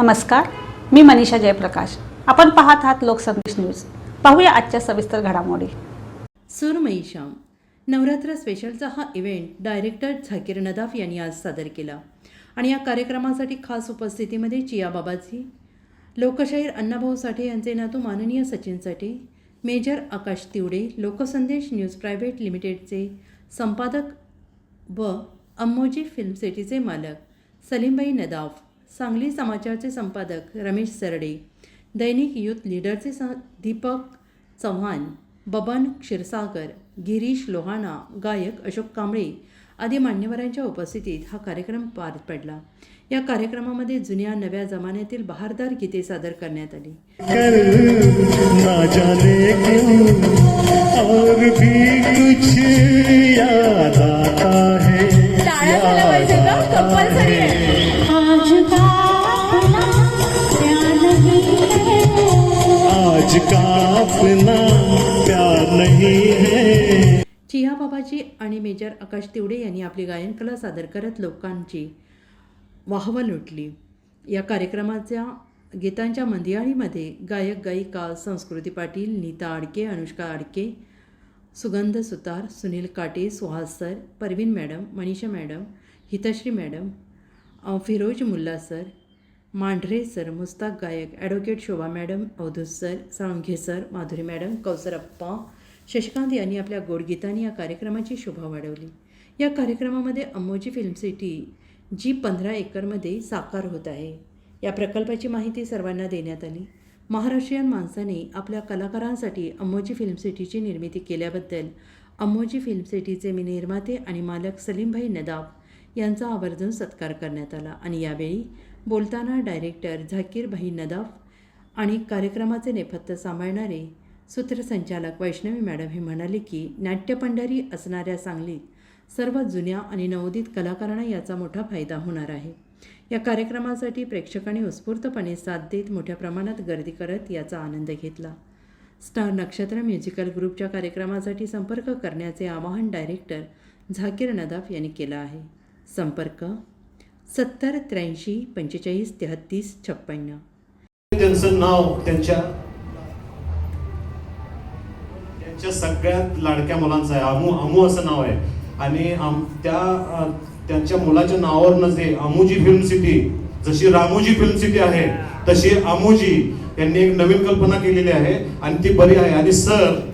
नमस्कार मी मनीषा जयप्रकाश. आपण पाहत आहात लोकसंदेश न्यूज. पाहूया आजच्या सविस्तर घडामोडी. सुरमई श्याम नवरात्र स्पेशलचा हा इव्हेंट डायरेक्टर झाकीर नदाफ यांनी आज सादर केला. आणि या कार्यक्रमासाठी खास उपस्थितीमध्ये चिया बाबाजी लोकशाहीर अण्णाभाऊ साठे यांचे नातू माननीय Sachin Sathe major Akash Tiwade Lokasandesh news private लिमिटेडचे संपादक व अम्मोजी फिल्म सिटीचे मालक सलीमबाई नदाफ सांगली समाचारचे संपादक रमेश सरडे दैनिक युथ लीडरचे स दीपक चव्हाण बबन क्षीरसागर गिरीश लोहाणा गायक अशोक कांबळे आदी मान्यवरांच्या उपस्थितीत हा कार्यक्रम पार पडला. या कार्यक्रमामध्ये जुन्या नव्या जमान्यातील बहारदार गीते सादर करण्यात आली. का अपना प्यार नहीं है? चिया बाबाजी आणि मेजर आकाश तिवडे यांनी आपली गायनकला सादर करत लोकांची वाहवा लुटली या कार्यक्रमाच्या गीतांच्या मंदियाळीमध्ये गायक गायिका संस्कृती Patil Nita Adke Anushka Adke Sugandh Sutar Sunil Kate Suhas sir Parveen madam Manisha madam Hitashri madam Firoz Mulla sir Mandhare sir Mushtaq गायक advocate Shobha madam Avdhoot sir Salunkhe sir Madhuri madam Kausar Appa Shashikant यांनी आपल्या गोडगीतांनी या कार्यक्रमाची शोभा वाढवली. या कार्यक्रमामध्ये अम्मोजी फिल्म सिटी जी पंधरा एकरमध्ये साकार होत आहे. या प्रकल्पाची माहिती सर्वांना देण्यात आली. महाराष्ट्रीयन माणसाने आपल्या कलाकारांसाठी अंबोजी फिल्म सिटीची निर्मिती केल्याबद्दल अम्मोजी फिल्म सिटीचे मी निर्माते आणि मालक सलीमभाई नदाब यांचा आवर्जून सत्कार करण्यात आला आणि यावेळी बोलताना डायरेक्टर झाकीरभाई नदाफ आणि कार्यक्रमाचे नेपथ्य सांभाळणारे सूत्रसंचालक वैष्णवी मॅडम हे म्हणाले की नाट्यपंढरी असणाऱ्या सांगलीत सर्व जुन्या आणि नवोदित कलाकारांना याचा मोठा फायदा होणार आहे. या कार्यक्रमासाठी प्रेक्षकांनी उत्स्फूर्तपणे साथ देत मोठ्या प्रमाणात गर्दी करत याचा आनंद घेतला. स्टार नक्षत्र म्युझिकल ग्रुपच्या कार्यक्रमासाठी संपर्क करण्याचे आवाहन डायरेक्टर झाकीर नदाफ यांनी केलं आहे. संपर्क सत्तर त्र्याऐंशी पंचेचाळीस तेहत्तीस छप्पन्न. त्यांचं नाव त्यांच्या त्यांच्या सगळ्यात लाडक्या मुलांचं आहे. अमू अमू असं नाव आहे. आणि आम- त्या त्यांच्या मुलाच्या नावावरनं जे अमूजी फिल्म सिटी जशी रामोजी फिल्म सिटी आहे तशी अमोजी यांनी एक नवीन कल्पना केलेली आहे आणि ती बरी आहे. आणि सर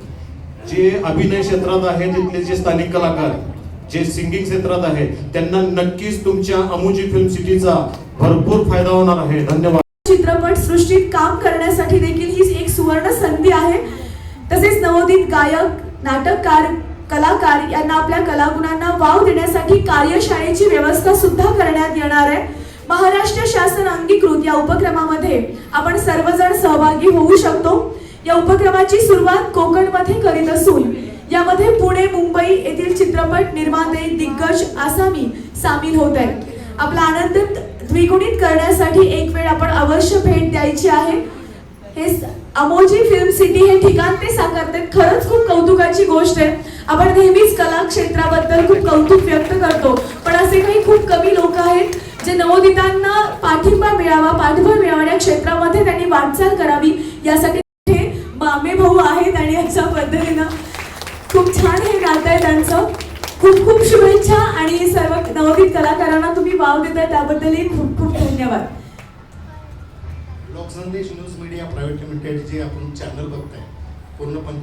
जे अभिनय क्षेत्रात आहे तिथले जे स्थानिक कलाकार जे सिंगिंग क्षेत्रात आहे त्यांना नक्कीच तुमच्या अमुजी फिल्म सिटीचा भरपूर फायदा होणार आहे. धन्यवाद. चित्रपट सृष्टीत काम करण्यासाठी देखील ही एक सुवर्ण संधी आहे. तसेच नवोदित गायक नाटककार कलाकार यांना आपल्या कलागुणांना वाव देण्यासाठी कार्यशाळेची व्यवस्था सुद्धा करण्यात येणार आहे. महाराष्ट्र शासन अंगीकृत या उपक्रमामध्ये आपण सर्वजण सहभागी होऊ शकतो. या उपक्रमाची सुरुवात कोकणमध्ये करीत असून यामध्ये पुणे मुंबई येथील चित्रपट निर्माते दिग्गज आसामी सामील होत आहेत. आपला आनंद द्विगुणित करण्यासाठी एक वेळ आपण अवश्य भेट द्यायची आहे. हे अमोजी फिल्म सिटी हे ठिकाण ते साकारते खरंच खूप कौतुकाची गोष्ट आहे. आपण नेहमीच कला क्षेत्राबद्दल खूप कौतुक व्यक्त करतो. पण असे काही खूप कमी लोक आहेत जे नवोदितांना पाठिंबा मिळावा पाठबळ मिळावा या क्षेत्रामध्ये त्यांनी वाटचाल करावी. यासाठी हे मामे भाऊ आहेत आणि अशा पद्धतीनं खूप छान हे गात आहे त्यांचं. खूप खूप शुभेच्छा आणि सर्व नवोदित कलाकारांना तुम्ही वाव देताय त्याबद्दलही खूप खूप धन्यवाद. Lokasandesh news media private limited जे आपण चॅनल बघताय. पूर्ण पण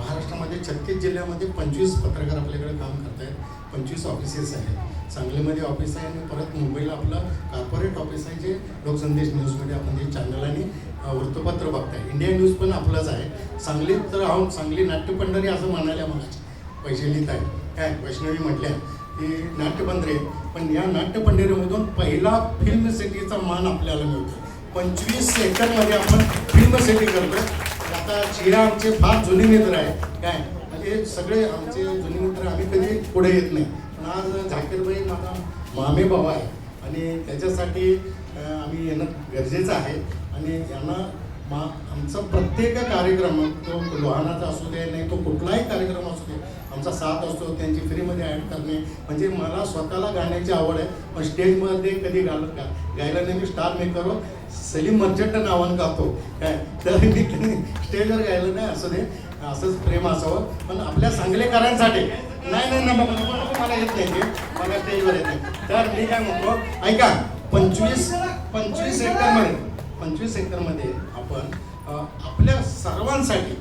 महाराष्ट्रामध्ये छत्तीस जिल्ह्यामध्ये पंचवीस पत्रकार आपल्याकडे काम करत आहेत पंचवीस ऑफिसेस आहेत. सांगलीमध्ये ऑफिस आहे आणि परत मुंबईला आपलं कॉर्पोरेट ऑफिस आहे जे लोकसंदेश न्यूजमध्ये आपण जे चॅनल आणि वृत्तपत्र बघताय. इंडिया न्यूज पण आपलंच आहे. सांगलीत तर आहोत सांगली नाट्यपंढरी असं म्हणायला मला पैसे लिहित आहे. काय? वैष्णवी म्हटल्या की नाट्यपंढरी. आहे. पण या नाट्यपंढरीमधून पहिला फिल्म सिटीचा मान आपल्याला मिळतो पंचवीस सेकंडमध्ये आपण फिल्म सिटी करतोय. आता चिरा आमचे फार जुने मित्र आहे काय? म्हणजे सगळे आमचे जुने मित्र आम्ही कधी पुढे येत नाही. पण आज झाकीरबाई माझा मामे भाऊ आहे. आणि त्याच्यासाठी आम्ही येणं गरजेचं आहे. आणि यांना मग आमचा प्रत्येक कार्यक्रम तो लोहानाचा असू दे नाही तो कुठलाही कार्यक्रम असू दे आमचा साथ असतो त्यांची फ्रीमध्ये ॲड करणे. म्हणजे मला स्वतःला गाण्याची आवड आहे पण स्टेजमध्ये कधी गालत का? गायला नाही मी स्टार मेकर सलीम मर्चंट नावानं गातो. काय? तर मी स्टेजवर गायला नाही असं दे. असंच प्रेम असावं. पण आपल्या सांगलेकरांसाठी. नाही नाही नाही मला येत नाही ते. मला स्टेजवर येत नाही. तर मी काय म्हणतो ऐका पंचवीस पंचवीस एकरमध्ये पंचवीस एकरमध्ये आपण आपल्या सर्वांसाठी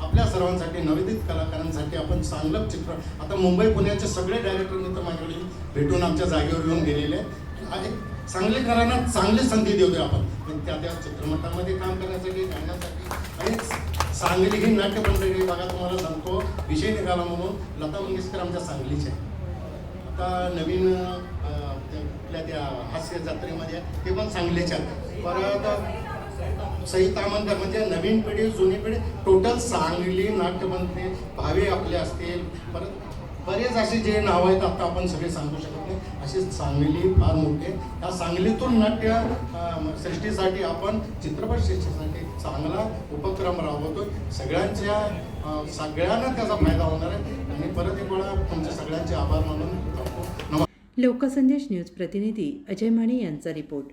आपल्या सर्वांसाठी नवोदित कलाकारांसाठी आपण चांगलं चित्र आता मुंबई पुण्याचे सगळे डायरेक्टर मित्र माझ्याकडे भेटून आमच्या जागेवर येऊन गेलेले आहेत. आणि सांगलीकरांना चांगली संधी देऊया आपण पण त्या त्या चित्रपटामध्ये काम करण्यासाठी गाण्यासाठी आणि सांगली ही नाट्यमंडळी बघा तुम्हाला सांगतो विषय निघाला म्हणून लता मंगेशकर आमच्या सांगलीच्या आता नवीन त्या- आपल्या त्या हास्य जत्रेमध्ये ते पण सांगलीच्या आहेत. परत सई तामणकर म्हणजे नवीन पिढी जुनी पिढी टोटल सांगली नाट्यमंत्री भावे आपले असतील. परत बरेच असे जे नावं आहेत आता आपण सगळे सांगू शकत नाही. असे सांगली फार मोठे. त्या सांगलीतून नाट्य सृष्टीसाठी आपण चित्रपट सृष्टीसाठी चांगला उपक्रम राबवतो सगळ्यांच्या सगळ्यांना त्याचा फायदा होणार आहे. आणि परत एक वेळा तुमचे सगळ्यांचे आभार मानून लोकसंदेश न्यूज प्रतिनिधी अजय माने यांचा रिपोर्ट.